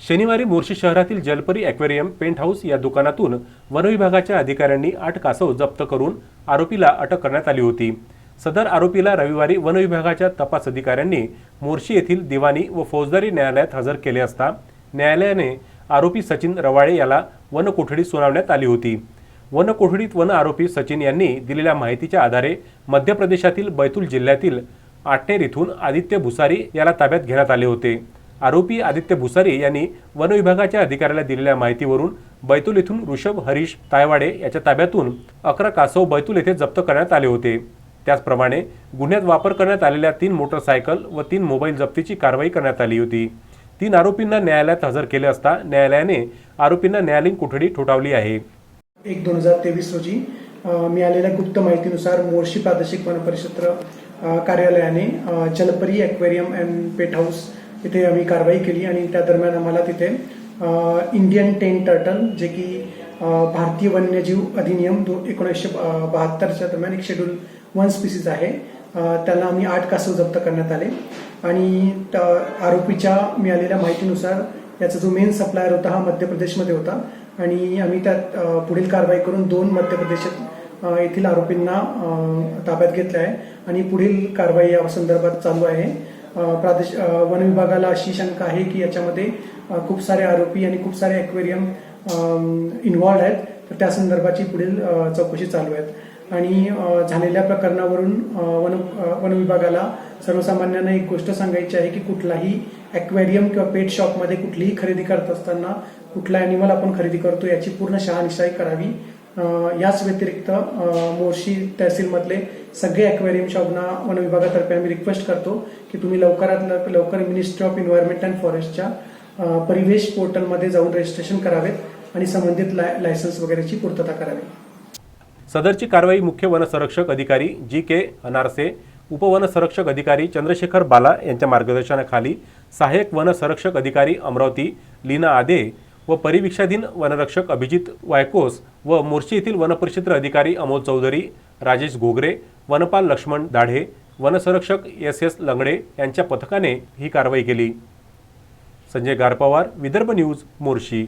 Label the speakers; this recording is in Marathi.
Speaker 1: शनिवारी मोर्शी शहरातील जलपरी ॲक्वेरियम पेंट हाऊस या दुकानातून वनविभागाच्या अधिकाऱ्यांनी आठ कासव जप्त करून आरोपीला अटक करण्यात आली होती. सदर आरोपीला रविवारी वनविभागाच्या तपास अधिकाऱ्यांनी मोर्शी येथील दिवाणी व फौजदारी न्यायालयात हजर केले असता न्यायालयाने आरोपी सचिन रवाळे याला वनकोठडी सुनावण्यात आली होती. वनकोठडीत वन आरोपी सचिन यांनी दिलेल्या माहितीच्या आधारे मध्य प्रदेशातील बैतूल जिल्ह्यातील आटनेर इथून आदित्य भुसारी याला ताब्यात घेण्यात आले होते. आरोपी आदित्य भुसारे यांनी वनविभागाच्या अधिकाऱ्याला दिलेल्या माहितीवरून बैतूल येथून ऋषभ हरीश तायवाडे याच्या ताब्यातून अकरा कासव बैतूल येथे जप्त करण्यात आले होते. त्याचप्रमाणे गुन्ह्यात वापर करण्यात आलेल्या तीन मोटरसायकल व तीन मोबाईल जप्तीची कारवाई करण्यात आली होती. तीन आरोपींना न्यायालयात हजर केले असता न्यायालयाने आरोपींना न्यायालयीन कोठडी ठोठावली आहे.
Speaker 2: एक दोन हजार तेवीस रोजी मिळालेल्या गुप्त माहितीनुसार मोर्शी प्रादेशिक वन परिक्षेत्र कार्यालयाने जलपरी अँड पेट हाऊस इथे आम्ही कारवाई केली आणि त्या दरम्यान आम्हाला तिथे इंडियन टेन टर्टल जे की भारतीय वन्यजीव अधिनियम दो एकोणीसशे बहात्तरच्या दरम्यान एक शेड्यूल वन स्पीसीज आहे. त्याला आम्ही आठ कासव जप्त करण्यात आले. आणि आरोपीच्या मिळालेल्या माहितीनुसार याचा जो मेन सप्लायर होता हा मध्य प्रदेशमध्ये होता. आणि आम्ही त्यात पुढील कारवाई करून दोन मध्य प्रदेशात येथील आरोपींना ताब्यात घेतले आहे. आणि पुढील कारवाई या संदर्भात चालू आहे. प्रादेश वन विभागाला अशी शंका आहे की याच्यामध्ये खूप सारे आरोपी आणि खूप सारे ॲक्वेरियम इन्व्हॉल्ड आहेत. तर त्या संदर्भाची पुढील चौकशी चालू आहेत. आणि झालेल्या प्रकरणावरून वन वन विभागाला सर्वसामान्यांना एक गोष्ट सांगायची आहे की कुठलाही ॲक्वेरियम किंवा पेट शॉपमध्ये कुठलीही खरेदी करत असताना कुठला ॲनिमल आपण खरेदी करतो याची पूर्ण शहानिशाही करावी. याच व्यतिरिक्त मोर्शी तहसीलमधले सगळे ॲक्वेरियम शॉपना वन विभागातर्फे आम्ही रिक्वेस्ट करतो की तुम्ही लवकरात लवकर मिनिस्ट्री ऑफ एन्व्हायरमेंट अँड फॉरेस्टच्या परिवेश पोर्टलमध्ये जाऊन रजिस्ट्रेशन करावेत आणि संबंधित लाय लायसन्स वगैरेची पूर्तता करावी.
Speaker 1: सदरची कारवाई मुख्य वनसंरक्षक अधिकारी जी के अनारसे उपवनसंरक्षक अधिकारी चंद्रशेखर बाला यांच्या मार्गदर्शनाखाली सहाय्यक वनसंरक्षक अधिकारी अमरावती लीना आदे व परिवीक्षाधीन वनरक्षक अभिजित वायकोस व मोर्शी येथील वनपरिक्षेत्र अधिकारी अमोल चौधरी राजेश घोगरे वनपाल लक्ष्मण दाढे वनसंरक्षक एस एस लंगडे यांच्या पथकाने ही कारवाई केली. संजय गारपवार विदर्भ न्यूज मोर्शी.